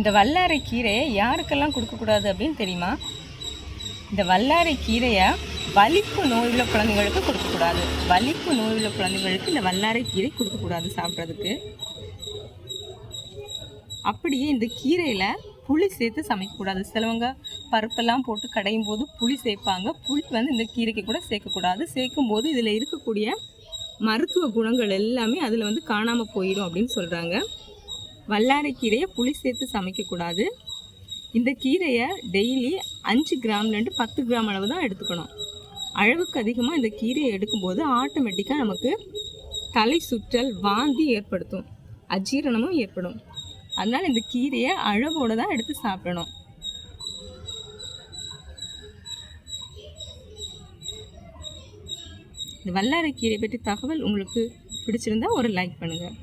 இந்த வல்லாரை கீரையை யாருக்கெல்லாம் கொடுக்கக்கூடாது அப்படின்னு தெரியுமா? இந்த வல்லாரை கீரையை வலிப்பு நோயுள்ள குழந்தைங்களுக்கு கொடுக்கக்கூடாது. வலிப்பு நோயுள்ள குழந்தைங்களுக்கு இந்த வல்லாரை கீரை கொடுக்கக்கூடாது சாப்பிட்றதுக்கு. அப்படியே இந்த கீரையில் புளி சேர்த்து சமைக்கக்கூடாது. சிலவங்க பருப்பெல்லாம் போட்டு கடையும் போது புளி சேர்ப்பாங்க. புளி வந்து இந்த கீரைக்கு கூட சேர்க்கக்கூடாது. சேர்க்கும் போது இதில் இருக்கக்கூடிய மருத்துவ குணங்கள் எல்லாமே அதில் வந்து காணாமல் போயிடும் அப்படின்னு சொல்கிறாங்க வல்லாரை கீரையை புளி சேர்த்து சமைக்கக்கூடாது. இந்த கீரையை டெய்லி அஞ்சு கிராம்லேருந்து பத்து கிராம் அளவு தான் எடுத்துக்கணும். அளவுக்கு அதிகமாக இந்த கீரையை எடுக்கும்போது ஆட்டோமேட்டிக்காக நமக்கு தலை சுற்றல் வாந்தி ஏற்படுத்தும். அஜீரணமும் ஏற்படும். அதனால் இந்த கீரையை அளவோடு தான் எடுத்து சாப்பிடணும். இந்த வல்லாரை கீரை பற்றி தகவல் உங்களுக்கு பிடிச்சிருந்தா ஒரு லைக் பண்ணுங்கள்